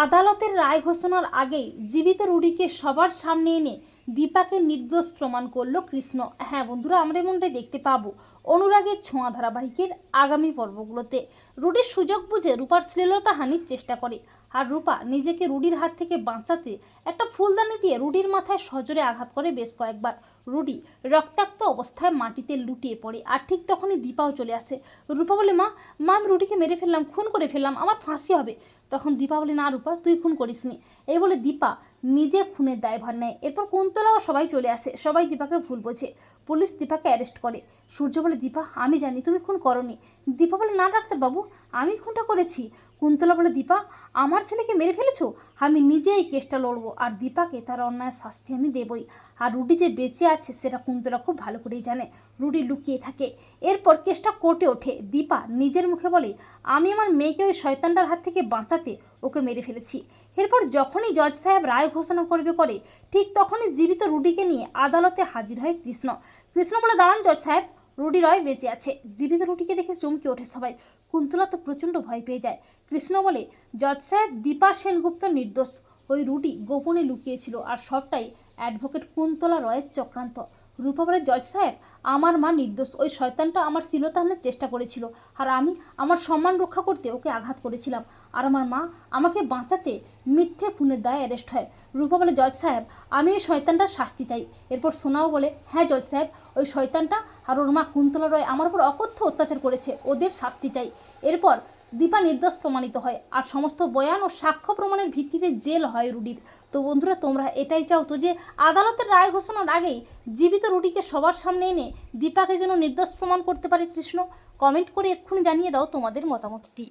আদালতের রায় ঘোষণার আগেই জীবিত রুডিকে সবার সামনে এনে দীপাকে নির্দোষ প্রমাণ করল কৃষ্ণ। হ্যাঁ বন্ধুরা, আমরা এমনটাই দেখতে পাবো অনুরাগের ছোঁয়া ধারাবাহিকের আগামী পর্বগুলোতে। রুডির সুযোগ বুঝে রূপার শ্লীলতা হানির চেষ্টা করে। আর রূপা নিজেকে রুডির হাত থেকে বাঁচাতে একটা ফুলদানি দিয়ে রুডির মাথায় সজোরে আঘাত করে বেশ কয়েকবার। রুডি রক্তাক্ত অবস্থায় মাটিতে লুটিয়ে পড়ে আর ঠিক তখনই দীপাও চলে আসে। রূপা বলে, মা মা, আমি রুডিকে মেরে ফেললাম, খুন করে ফেললাম, আমার ফাঁসি হবে। তখন দীপা বলে, না রূপা, তুই খুন করিসনি। এই বলে দীপা নিজে খুনের দায়ভার নেয়। এরপর কুন্তলাও সবাই চলে আসে। সবাই দীপাকে ভুল বোঝে। পুলিশ দীপাকে অ্যারেস্ট করে। সূর্য বলে, দীপা, আমি জানি, তুমি খুন করনি। দীপা বলে, না, ডাক্তারবাবু, আমি খুনটা করেছি। কুন্তলা বলে, দীপা, আমার ছেলেকে মেরে ফেলেছো? আমি নিজে এই কেসটা লড়বো। আর দীপাকে তার অন্যায় শাস্তি আমি দেবই। আর রুডি যে বেঁচে আছে, সেটা কুন্তলা খুব ভালো করেই জানে। রুডি লুকিয়ে থাকে। এরপর কেসটা কোর্টে ওঠে। দীপা নিজের মুখে বলে, আমি আমার মেয়েকে ওই শয়তানটার হাত থেকে বাঁচাতে ওকে মেরে ফেলেছি। এরপর যখনই জজ সাহেব রায় ঘোষণা করবে করে ঠিক তখনই জীবিত রুডিকে নিয়ে আদালতে হাজির হয় কৃষ্ণ। কৃষ্ণ বলে দাঁড়ান জজ সাহেব, রুডি রয় বেঁচে আছে। জীবিত রুটিকে দেখে চমকে ওঠে সবাই। কুন্তলা তো প্রচণ্ড ভয় পেয়ে যায়। কৃষ্ণ বলে, জজ সাহেব, দীপা সেনগুপ্ত নির্দোষ। ওই রুটি গোপনে লুকিয়েছিল আর সবটাই অ্যাডভোকেট কুন্তলা রয়ের চক্রান্ত। রূপা বলে জজ সাহেব, আমার মা নির্দোষ। ওই শয়তানটা আমার শিলতাহানের চেষ্টা করেছিল। আর আমি আমার সম্মান রক্ষা করতে ওকে আঘাত করেছিলাম। আর আমার মা আমাকে বাঁচাতে মিথ্যে খুনের দায়ে অ্যারেস্ট হয়। রূপা বলে জজ সাহেব, আমি ওই শয়তানটার শাস্তি চাই। এরপর সোনাও বলে হ্যাঁ জজ সাহেব, ওই শয়তানটা আর ওর মা কুন্তলা রয় আমার উপর অকথ্য অত্যাচার করেছে। ওদের শাস্তি চাই। এরপর দীপা নির্দোষ প্রমাণিত হয়। আর সমস্ত বয়ান ও সাক্ষ্য প্রমাণের ভিত্তিতে জেল হয় রুডির। তো বন্ধুরা, তোমরা এটাই চাও তো যে, আদালতের রায় ঘোষণার আগেই জীবিত রুডিকে সবার সামনে এনে দীপাকে যেন নির্দোষ প্রমাণ করতে পারে কৃষ্ণ। কমেন্ট করে এক্ষুনি জানিয়ে দাও তোমাদের মতামতটি।